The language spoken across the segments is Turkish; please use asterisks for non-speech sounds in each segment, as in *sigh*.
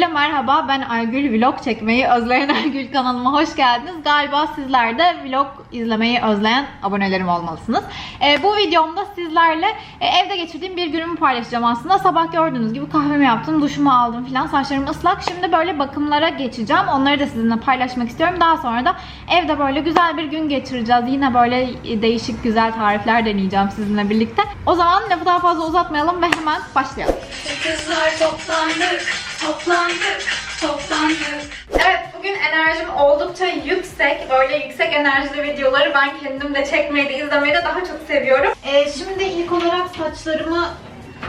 Videoyla merhaba. Ben Aygül Vlog çekmeyi özleyen *laughs* Aygül kanalıma hoş geldiniz. Galiba sizler de vlog izlemeyi özleyen abonelerim olmalısınız. Ee, bu videomda sizlerle e, evde geçirdiğim bir günümü paylaşacağım aslında. Sabah gördüğünüz gibi kahvemi yaptım, duşumu aldım filan. Saçlarım ıslak. Şimdi böyle bakımlara geçeceğim. Onları da sizinle paylaşmak istiyorum. Daha sonra da evde böyle güzel bir gün geçireceğiz. Yine böyle değişik güzel tarifler deneyeceğim sizinle birlikte. O zaman lafı daha fazla uzatmayalım ve hemen başlayalım. Kızlar toplandık, toplandık, toplandık. Evet bugün enerjim oldukça yüksek. Böyle yüksek enerjili videoları ben kendim de çekmeyi de izlemeyi de daha çok seviyorum. Ee, şimdi ilk olarak saçlarımı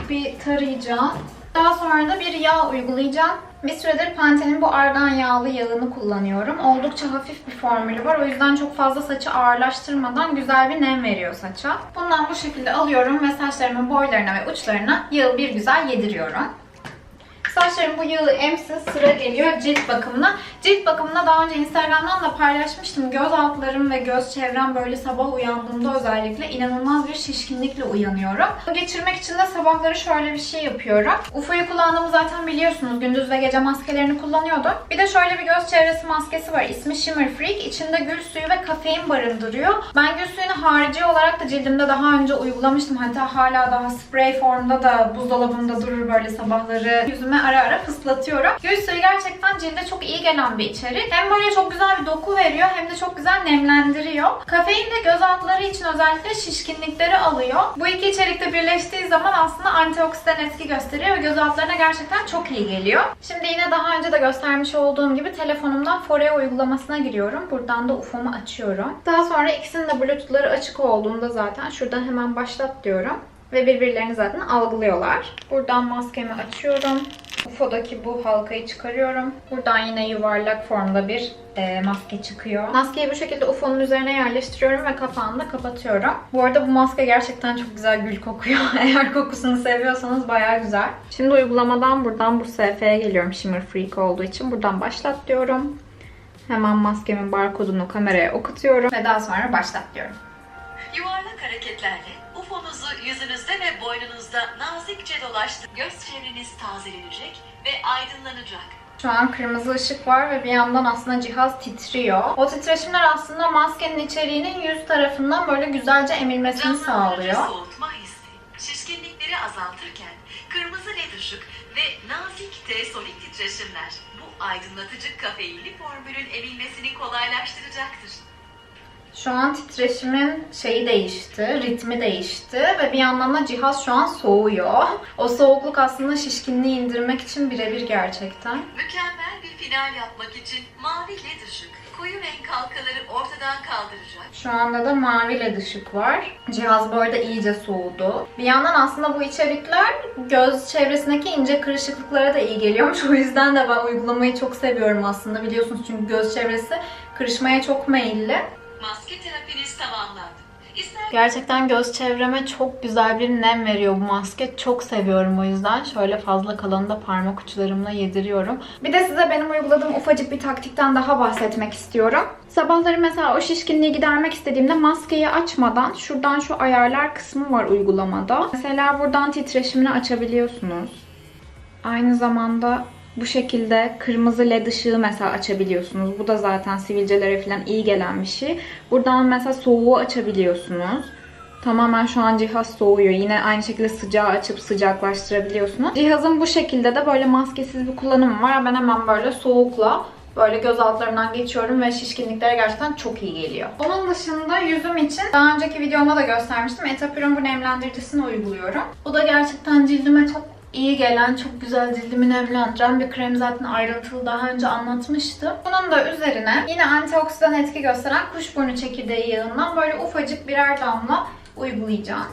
bir tarayacağım. Daha sonra da bir yağ uygulayacağım. Bir süredir Pantene'in bu argan yağlı yağını kullanıyorum. Oldukça hafif bir formülü var. O yüzden çok fazla saçı ağırlaştırmadan güzel bir nem veriyor saça. Bundan bu şekilde alıyorum ve saçlarımın boylarına ve uçlarına yağı bir güzel yediriyorum. Saçlarım bu yağı emsin sıra geliyor cilt bakımına. Cilt bakımına daha önce Instagram'dan da paylaşmıştım. Göz altlarım ve göz çevrem böyle sabah uyandığımda özellikle inanılmaz bir şişkinlikle uyanıyorum. Bunu geçirmek için de sabahları şöyle bir şey yapıyorum. UFO'yu kullandığımı zaten biliyorsunuz. Gündüz ve gece maskelerini kullanıyordum. Bir de şöyle bir göz çevresi maskesi var. İsmi Shimmer Freak. İçinde gül suyu ve kafein barındırıyor. Ben gül suyunu harici olarak da cildimde daha önce uygulamıştım. Hatta hala daha sprey formda da buzdolabımda durur böyle sabahları. Yüzüme ara ara fıslatıyorum. Gül suyu gerçekten cilde çok iyi gelen bir içerik. Hem böyle çok güzel bir doku veriyor hem de çok güzel nemlendiriyor. Kafein de göz altları için özellikle şişkinlikleri alıyor. Bu iki içerikte birleştiği zaman aslında antioksidan etki gösteriyor ve göz altlarına gerçekten çok iyi geliyor. Şimdi yine daha önce de göstermiş olduğum gibi telefonumdan Foreo uygulamasına giriyorum. Buradan da UFO'mu açıyorum. Daha sonra ikisinin de bluetooth'ları açık olduğunda zaten şuradan hemen başlat diyorum. Ve birbirlerini zaten algılıyorlar. Buradan maskemi açıyorum. UFO'daki bu halkayı çıkarıyorum. Buradan yine yuvarlak formda bir e, maske çıkıyor. Maskeyi bu şekilde UFO'nun üzerine yerleştiriyorum ve kapağını da kapatıyorum. Bu arada bu maske gerçekten çok güzel gül kokuyor. *laughs* Eğer kokusunu seviyorsanız bayağı güzel. Şimdi uygulamadan buradan bu SF'ye geliyorum Shimmer Freak olduğu için. Buradan başlat diyorum. Hemen maskemin barkodunu kameraya okutuyorum ve daha sonra başlat diyorum. Yuvarlak hareketlerle boynunuzda nazikçe dolaştır. Göz çevreniz tazelenecek ve aydınlanacak. Şu an kırmızı ışık var ve bir yandan aslında cihaz titriyor. O titreşimler aslında maskenin içeriğinin yüz tarafından böyle güzelce emilmesini Canlandırıcı sağlıyor. soğutma hissi, şişkinlikleri azaltırken kırmızı led ışık ve nazik de sonik titreşimler bu aydınlatıcı kafeinli formülün emilmesini kolaylaştıracaktır. Şu an titreşimin şeyi değişti, ritmi değişti ve bir yandan da cihaz şu an soğuyor. O soğukluk aslında şişkinliği indirmek için birebir gerçekten. Mükemmel bir final yapmak için mavi led ışık koyu renk halkaları ortadan kaldıracak. Şu anda da mavi led ışık var. Cihaz bu arada iyice soğudu. Bir yandan aslında bu içerikler göz çevresindeki ince kırışıklıklara da iyi geliyormuş. O yüzden de ben uygulamayı çok seviyorum aslında. Biliyorsunuz çünkü göz çevresi kırışmaya çok meyilli. Maske terapiniz tamamlandı. İster Gerçekten göz çevreme çok güzel bir nem veriyor bu maske. Çok seviyorum o yüzden. Şöyle fazla kalanını da parmak uçlarımla yediriyorum. Bir de size benim uyguladığım ufacık bir taktikten daha bahsetmek istiyorum. Sabahları mesela o şişkinliği gidermek istediğimde maskeyi açmadan şuradan şu ayarlar kısmı var uygulamada. Mesela buradan titreşimini açabiliyorsunuz. Aynı zamanda bu şekilde kırmızı led ışığı mesela açabiliyorsunuz. Bu da zaten sivilcelere falan iyi gelen bir şey. Buradan mesela soğuğu açabiliyorsunuz. Tamamen şu an cihaz soğuyor. Yine aynı şekilde sıcağı açıp sıcaklaştırabiliyorsunuz. Cihazın bu şekilde de böyle maskesiz bir kullanımı var. Ben hemen böyle soğukla Böyle göz altlarından geçiyorum ve şişkinliklere gerçekten çok iyi geliyor. Onun dışında yüzüm için daha önceki videomda da göstermiştim. Etapür'ün bu nemlendiricisini uyguluyorum. Bu da gerçekten cildime çok iyi gelen, çok güzel cildimi nemlendiren bir krem zaten ayrıntılı daha önce anlatmıştım. Bunun da üzerine yine antioksidan etki gösteren kuşburnu çekirdeği yağından böyle ufacık birer damla uygulayacağım.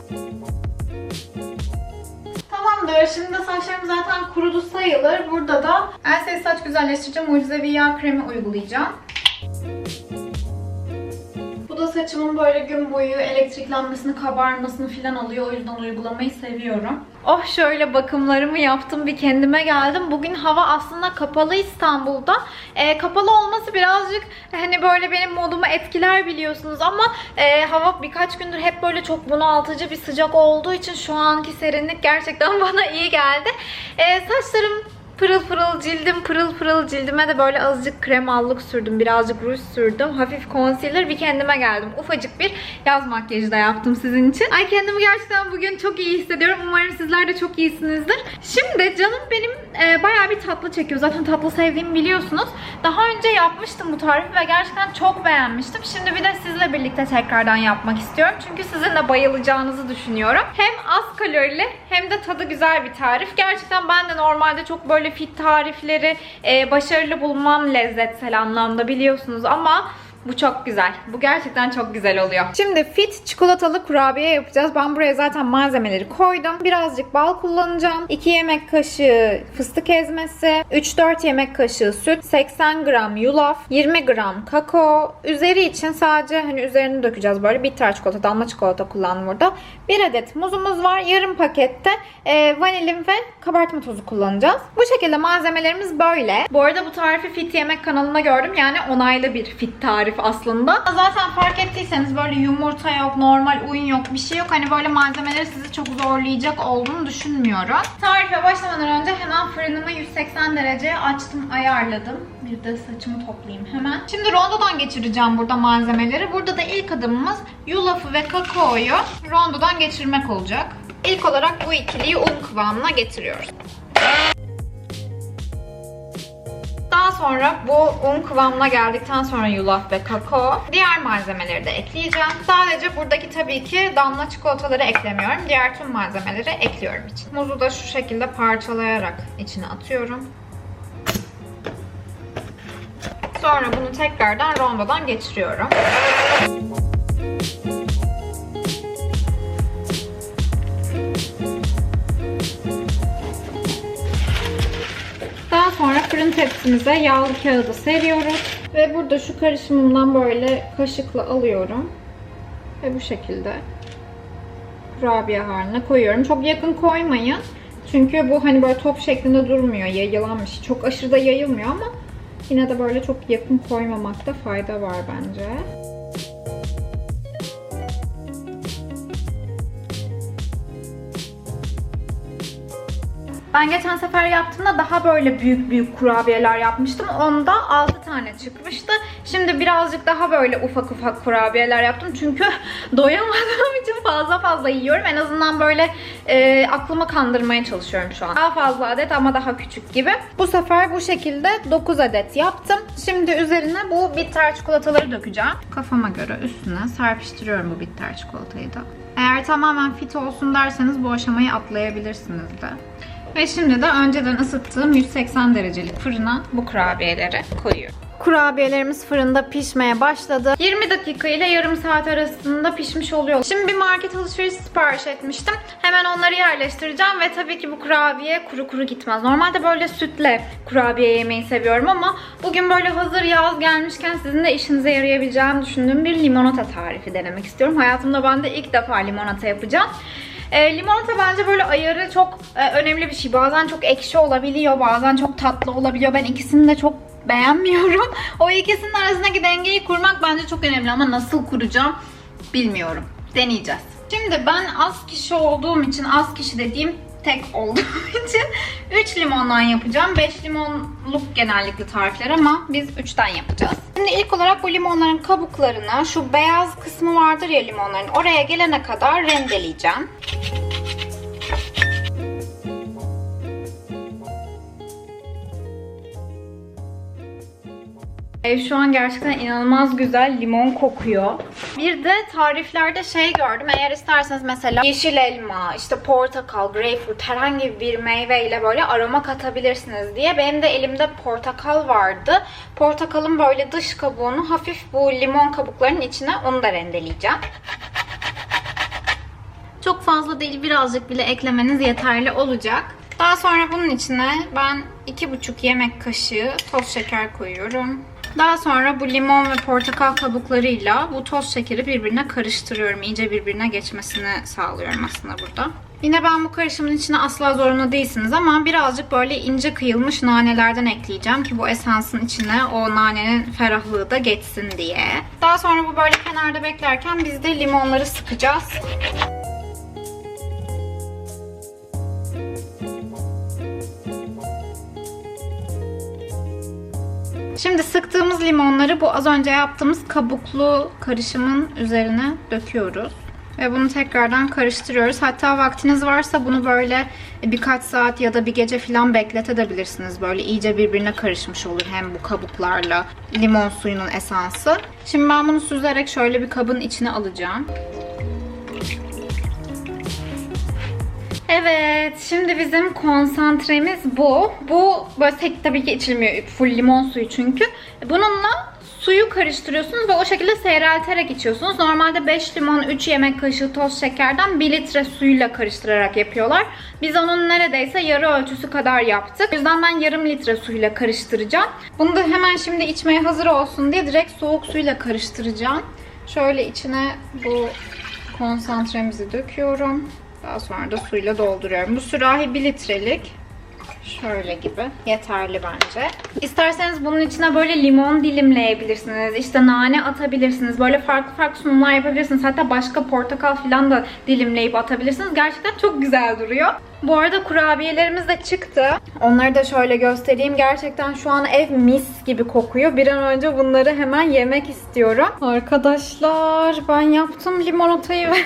Tamam Tamamdır. Şimdi saçlarım zaten kurudu sayılır. Burada da Elsa'ya saç güzelleştirici mucizevi yağ kremi uygulayacağım. Da saçımın böyle gün boyu elektriklenmesini, kabarmasını falan alıyor. O yüzden uygulamayı seviyorum. Oh şöyle bakımlarımı yaptım. Bir kendime geldim. Bugün hava aslında kapalı İstanbul'da. Ee, kapalı olması birazcık hani böyle benim modumu etkiler biliyorsunuz ama e, hava birkaç gündür hep böyle çok bunaltıcı bir sıcak olduğu için şu anki serinlik gerçekten *laughs* bana iyi geldi. Ee, saçlarım Pırıl pırıl cildim, pırıl pırıl cildime de böyle azıcık krem allık sürdüm. Birazcık ruj sürdüm. Hafif concealer bir kendime geldim. Ufacık bir yaz makyajı da yaptım sizin için. Ay kendimi gerçekten bugün çok iyi hissediyorum. Umarım sizler de çok iyisinizdir. Şimdi canım benim e, bayağı bir tatlı çekiyor. Zaten tatlı sevdiğimi biliyorsunuz. Daha önce yapmıştım bu tarifi ve gerçekten çok beğenmiştim. Şimdi bir de sizle birlikte tekrardan yapmak istiyorum. Çünkü sizin de bayılacağınızı düşünüyorum. Hem az kalorili hem de tadı güzel bir tarif. Gerçekten ben de normalde çok böyle fit tarifleri e, başarılı bulmam lezzetsel anlamda biliyorsunuz ama bu çok güzel. Bu gerçekten çok güzel oluyor. Şimdi fit çikolatalı kurabiye yapacağız. Ben buraya zaten malzemeleri koydum. Birazcık bal kullanacağım. 2 yemek kaşığı fıstık ezmesi, 3-4 yemek kaşığı süt, 80 gram yulaf, 20 gram kakao. Üzeri için sadece hani üzerini dökeceğiz böyle bitter çikolata, damla çikolata kullandım burada. Bir adet muzumuz var. Yarım pakette e, vanilin ve kabartma tozu kullanacağız. Bu şekilde malzemelerimiz böyle. Bu arada bu tarifi Fit Yemek kanalında gördüm. Yani onaylı bir fit tarif aslında. Zaten fark ettiyseniz böyle yumurta yok, normal un yok, bir şey yok. Hani böyle malzemeleri sizi çok zorlayacak olduğunu düşünmüyorum. Tarife başlamadan önce hemen fırınımı 180 dereceye açtım, ayarladım. Bir de saçımı toplayayım hemen. Şimdi rondodan geçireceğim burada malzemeleri. Burada da ilk adımımız yulafı ve kakaoyu rondodan geçirmek olacak. İlk olarak bu ikiliyi un kıvamına getiriyoruz. Sonra bu un kıvamına geldikten sonra yulaf ve kakao. Diğer malzemeleri de ekleyeceğim. Sadece buradaki tabii ki damla çikolataları eklemiyorum. Diğer tüm malzemeleri ekliyorum için. Muzu da şu şekilde parçalayarak içine atıyorum. Sonra bunu tekrardan rondodan geçiriyorum. Fırın tepsimize yağlı kağıdı seriyoruz. Ve burada şu karışımımdan böyle kaşıkla alıyorum. Ve bu şekilde kurabiye haline koyuyorum. Çok yakın koymayın. Çünkü bu hani böyle top şeklinde durmuyor. Yayılan bir şey. Çok aşırı da yayılmıyor ama yine de böyle çok yakın koymamakta fayda var bence. Ben geçen sefer yaptığımda daha böyle büyük büyük kurabiyeler yapmıştım. Onda 6 tane çıkmıştı. Şimdi birazcık daha böyle ufak ufak kurabiyeler yaptım. Çünkü *laughs* doyamadığım için fazla fazla yiyorum. En azından böyle e, aklımı kandırmaya çalışıyorum şu an. Daha fazla adet ama daha küçük gibi. Bu sefer bu şekilde 9 adet yaptım. Şimdi üzerine bu bitter çikolataları dökeceğim. Kafama göre üstüne serpiştiriyorum bu bitter çikolatayı da. Eğer tamamen fit olsun derseniz bu aşamayı atlayabilirsiniz de. Ve şimdi de önceden ısıttığım 180 derecelik fırına bu kurabiyeleri koyuyorum. Kurabiyelerimiz fırında pişmeye başladı. 20 dakika ile yarım saat arasında pişmiş oluyor. Şimdi bir market alışverişi sipariş etmiştim. Hemen onları yerleştireceğim ve tabii ki bu kurabiye kuru kuru gitmez. Normalde böyle sütle kurabiye yemeyi seviyorum ama bugün böyle hazır yaz gelmişken sizin de işinize yarayabileceğini düşündüğüm bir limonata tarifi denemek istiyorum. Hayatımda ben de ilk defa limonata yapacağım. E, limonata bence böyle ayarı çok e, önemli bir şey. Bazen çok ekşi olabiliyor, bazen çok tatlı olabiliyor. Ben ikisini de çok beğenmiyorum. *laughs* O ikisinin arasındaki dengeyi kurmak bence çok önemli ama nasıl kuracağım bilmiyorum. Deneyeceğiz. Şimdi ben az kişi olduğum için, az kişi dediğim tek olduğum *laughs* için 3 limondan yapacağım. 5 limonluk genellikle tarifler ama biz 3'ten yapacağız. Şimdi ilk olarak bu limonların kabuklarını, şu beyaz kısmı vardır ya limonların, oraya gelene kadar rendeleyeceğim. Ev şu an gerçekten inanılmaz güzel limon kokuyor. Bir de tariflerde şey gördüm. Eğer isterseniz mesela yeşil elma, işte portakal, greyfurt herhangi bir meyveyle böyle aroma katabilirsiniz diye. Benim de elimde portakal vardı. Portakalın böyle dış kabuğunu hafif bu limon kabuklarının içine onu da rendeleyeceğim. Çok fazla değil birazcık bile eklemeniz yeterli olacak. Daha sonra bunun içine ben 2,5 yemek kaşığı toz şeker koyuyorum. Daha sonra bu limon ve portakal kabuklarıyla bu toz şekeri birbirine karıştırıyorum. İyice birbirine geçmesini sağlıyorum aslında burada. Yine ben bu karışımın içine asla zorunda değilsiniz ama birazcık böyle ince kıyılmış nanelerden ekleyeceğim ki bu esansın içine o nanenin ferahlığı da geçsin diye. Daha sonra bu böyle kenarda beklerken biz de limonları sıkacağız. Şimdi sıktığımız limonları bu az önce yaptığımız kabuklu karışımın üzerine döküyoruz. Ve bunu tekrardan karıştırıyoruz. Hatta vaktiniz varsa bunu böyle birkaç saat ya da bir gece falan bekletebilirsiniz. Böyle iyice birbirine karışmış olur hem bu kabuklarla limon suyunun esansı. Şimdi ben bunu süzerek şöyle bir kabın içine alacağım. Evet, şimdi bizim konsantremiz bu. Bu böyle tek tabii ki içilmiyor. Full limon suyu çünkü. Bununla suyu karıştırıyorsunuz ve o şekilde seyrelterek içiyorsunuz. Normalde 5 limon, 3 yemek kaşığı toz şekerden 1 litre suyla karıştırarak yapıyorlar. Biz onun neredeyse yarı ölçüsü kadar yaptık. O yüzden ben yarım litre suyla karıştıracağım. Bunu da hemen şimdi içmeye hazır olsun diye direkt soğuk suyla karıştıracağım. Şöyle içine bu konsantremizi döküyorum. Daha sonra da suyla dolduruyorum. Bu sürahi 1 litrelik. Şöyle gibi. Yeterli bence. İsterseniz bunun içine böyle limon dilimleyebilirsiniz. İşte nane atabilirsiniz. Böyle farklı farklı sunumlar yapabilirsiniz. Hatta başka portakal falan da dilimleyip atabilirsiniz. Gerçekten çok güzel duruyor. Bu arada kurabiyelerimiz de çıktı. Onları da şöyle göstereyim. Gerçekten şu an ev mis gibi kokuyor. Bir an önce bunları hemen yemek istiyorum. Arkadaşlar ben yaptım limonatayı ve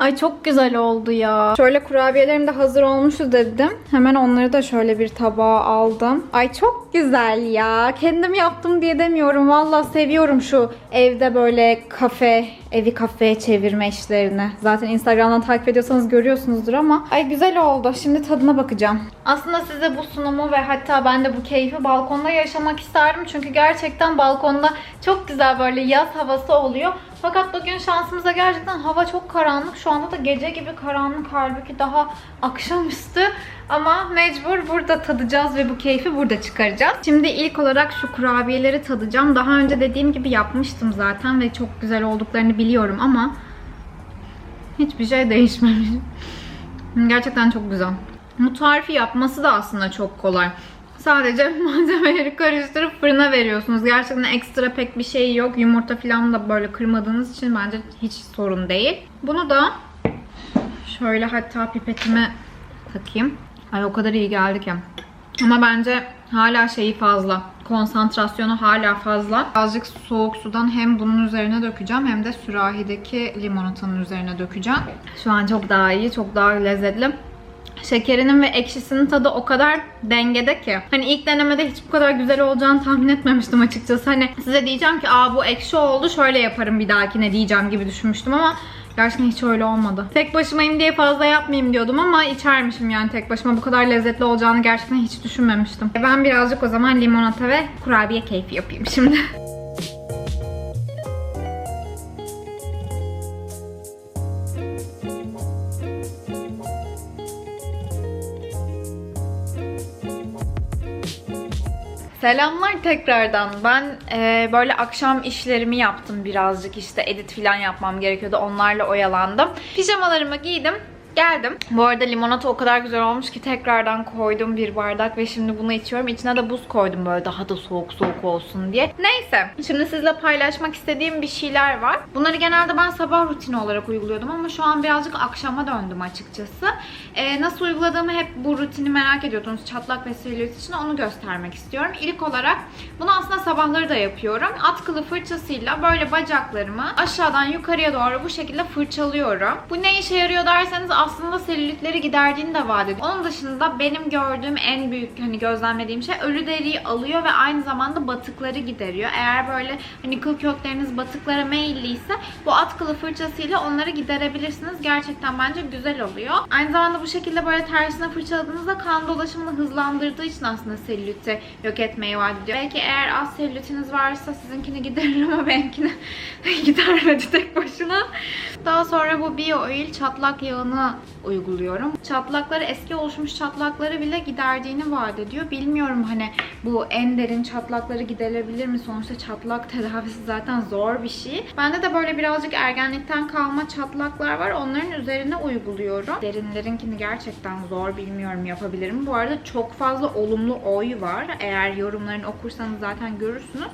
Ay çok güzel oldu ya. Şöyle kurabiyelerim de hazır olmuştu dedim. Hemen onları da şöyle bir tabağa aldım. Ay çok güzel ya. Kendim yaptım diye demiyorum. Valla seviyorum şu evde böyle kafe, evi kafeye çevirme işlerini. Zaten Instagram'dan takip ediyorsanız görüyorsunuzdur ama. Ay güzel oldu. Şimdi tadına bakacağım. Aslında size bu sunumu ve hatta ben de bu keyfi balkonda yaşamak isterdim. Çünkü gerçekten balkonda çok güzel böyle yaz havası oluyor. Fakat bugün şansımıza gerçekten hava çok karanlık. Şu anda da gece gibi karanlık halbuki daha akşamüstü. Ama mecbur burada tadacağız ve bu keyfi burada çıkaracağız. Şimdi ilk olarak şu kurabiyeleri tadacağım. Daha önce dediğim gibi yapmıştım zaten ve çok güzel olduklarını biliyorum ama hiçbir şey değişmemiş. Gerçekten çok güzel. Bu tarifi yapması da aslında çok kolay. Sadece *laughs* malzemeleri karıştırıp fırına veriyorsunuz. Gerçekten ekstra pek bir şey yok. Yumurta falan da böyle kırmadığınız için bence hiç sorun değil. Bunu da şöyle hatta pipetime takayım. Ay o kadar iyi geldi ki. Ama bence hala şeyi fazla. Konsantrasyonu hala fazla. Azıcık soğuk sudan hem bunun üzerine dökeceğim hem de sürahideki limonatanın üzerine dökeceğim. Şu an çok daha iyi, çok daha lezzetli. Şekerinin ve ekşisinin tadı o kadar dengede ki. Hani ilk denemede hiç bu kadar güzel olacağını tahmin etmemiştim açıkçası. Hani size diyeceğim ki aa bu ekşi oldu şöyle yaparım bir dahakine diyeceğim gibi düşünmüştüm ama gerçekten hiç öyle olmadı. Tek başımayım diye fazla yapmayayım diyordum ama içermişim yani tek başıma. Bu kadar lezzetli olacağını gerçekten hiç düşünmemiştim. Ben birazcık o zaman limonata ve kurabiye keyfi yapayım şimdi. *laughs* Selamlar tekrardan. Ben e, böyle akşam işlerimi yaptım birazcık işte edit falan yapmam gerekiyordu. Onlarla oyalandım. Pijamalarımı giydim. Geldim. Bu arada limonata o kadar güzel olmuş ki tekrardan koydum bir bardak ve şimdi bunu içiyorum. İçine de buz koydum böyle daha da soğuk soğuk olsun diye. Neyse. Şimdi sizle paylaşmak istediğim bir şeyler var. Bunları genelde ben sabah rutini olarak uyguluyordum ama şu an birazcık akşama döndüm açıkçası. Ee, nasıl uyguladığımı hep bu rutini merak ediyordunuz. Çatlak ve silüet için onu göstermek istiyorum. İlk olarak bunu aslında sabahları da yapıyorum. Atkılı fırçasıyla böyle bacaklarımı aşağıdan yukarıya doğru bu şekilde fırçalıyorum. Bu ne işe yarıyor derseniz aslında selülitleri giderdiğini de vaat ediyor. Onun dışında benim gördüğüm en büyük hani gözlemlediğim şey ölü deriyi alıyor ve aynı zamanda batıkları gideriyor. Eğer böyle hani kıl kökleriniz batıklara meyilliyse bu atkılı fırçasıyla onları giderebilirsiniz. Gerçekten bence güzel oluyor. Aynı zamanda bu şekilde böyle tersine fırçaladığınızda kan dolaşımını hızlandırdığı için aslında selüliti yok etmeyi vaat ediyor. Belki eğer az selülitiniz varsa sizinkini giderir ama benimkini *laughs* gidermedi tek başına. Daha sonra bu Bio Oil çatlak yağını uyguluyorum. Çatlakları, eski oluşmuş çatlakları bile giderdiğini vaat ediyor. Bilmiyorum hani bu en derin çatlakları giderebilir mi? Sonuçta çatlak tedavisi zaten zor bir şey. Bende de böyle birazcık ergenlikten kalma çatlaklar var. Onların üzerine uyguluyorum. Derinlerinkini gerçekten zor. Bilmiyorum yapabilirim. Bu arada çok fazla olumlu oy var. Eğer yorumlarını okursanız zaten görürsünüz.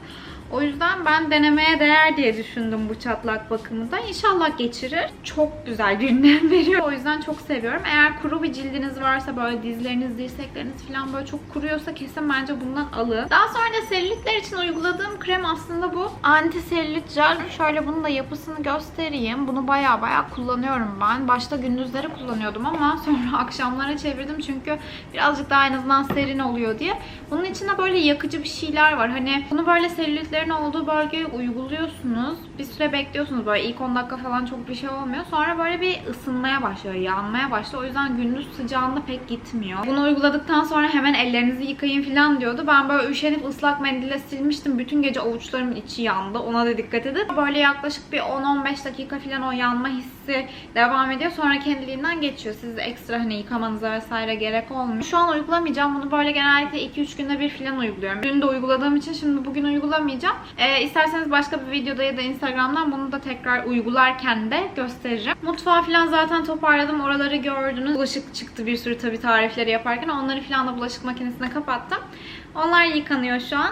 O yüzden ben denemeye değer diye düşündüm bu çatlak bakımı da. İnşallah geçirir. Çok güzel bir nem *laughs* veriyor. O yüzden çok seviyorum. Eğer kuru bir cildiniz varsa böyle dizleriniz, dirsekleriniz falan böyle çok kuruyorsa kesin bence bundan alın. Daha sonra da selülitler için uyguladığım krem aslında bu. Anti selülit jel. Şöyle bunun da yapısını göstereyim. Bunu baya baya kullanıyorum ben. Başta gündüzleri kullanıyordum ama *laughs* sonra akşamlara çevirdim çünkü birazcık daha en azından serin oluyor diye. Bunun içinde böyle yakıcı bir şeyler var. Hani bunu böyle selülitlerin olduğu bölgeye uyguluyorsunuz. Bir süre bekliyorsunuz böyle ilk 10 dakika falan çok bir şey olmuyor. Sonra böyle bir ısınmaya başlıyor, yanmaya başlıyor. O yüzden gündüz sıcağında pek gitmiyor. Bunu uyguladıktan sonra hemen ellerinizi yıkayın falan diyordu. Ben böyle üşenip ıslak mendille silmiştim. Bütün gece avuçlarımın içi yandı. Ona da dikkat edin. Böyle yaklaşık bir 10-15 dakika falan o yanma hissi devam ediyor. Sonra kendiliğinden geçiyor. Siz ekstra hani yıkamanıza vesaire gerek olmuyor. Şu an uygulamayacağım. Bunu böyle genellikle 2-3 günde bir falan uyguluyorum. Dün de uyguladığım için şimdi bugün uygulamayacağım. Ee, isterseniz başka bir videoda ya da Instagram'dan bunu da tekrar uygularken de gösteririm. Mutfağı falan zaten toparladım. Oraları gördünüz. Bulaşık çıktı bir sürü tabii tarifleri yaparken. Onları falan da bulaşık makinesine kapattım. Onlar yıkanıyor şu an.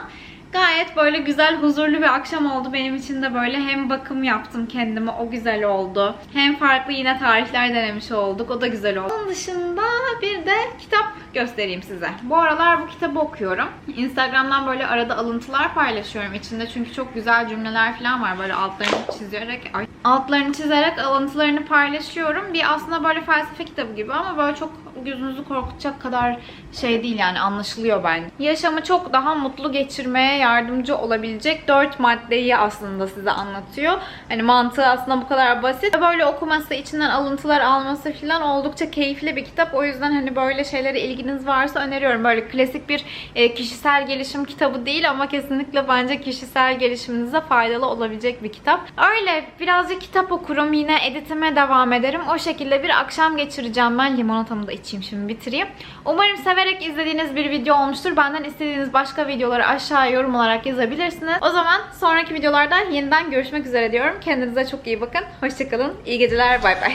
Gayet böyle güzel, huzurlu bir akşam oldu benim için de böyle. Hem bakım yaptım kendime, o güzel oldu. Hem farklı yine tarifler denemiş olduk, o da güzel oldu. Onun dışında bir de kitap göstereyim size. Bu aralar bu kitabı okuyorum. Instagram'dan böyle arada alıntılar paylaşıyorum içinde çünkü çok güzel cümleler falan var böyle altlarını çizerek, altlarını çizerek alıntılarını paylaşıyorum. Bir aslında böyle felsefe kitabı gibi ama böyle çok gözünüzü korkutacak kadar şey değil yani anlaşılıyor bence. Yaşamı çok daha mutlu geçirmeye yardımcı olabilecek dört maddeyi aslında size anlatıyor. Hani mantığı aslında bu kadar basit. Böyle okuması, içinden alıntılar alması falan oldukça keyifli bir kitap. O yüzden hani böyle şeylere ilginiz varsa öneriyorum. Böyle klasik bir e, kişisel gelişim kitabı değil ama kesinlikle bence kişisel gelişiminize faydalı olabilecek bir kitap. Öyle birazcık kitap okurum. Yine editime devam ederim. O şekilde bir akşam geçireceğim ben. Limonatamı da içeyim şimdi bitireyim. Umarım severek izlediğiniz bir video olmuştur. Benden istediğiniz başka videoları aşağıya yorum olarak yazabilirsiniz. O zaman sonraki videolarda yeniden görüşmek üzere diyorum. Kendinize çok iyi bakın. Hoşçakalın. İyi geceler. Bay bay.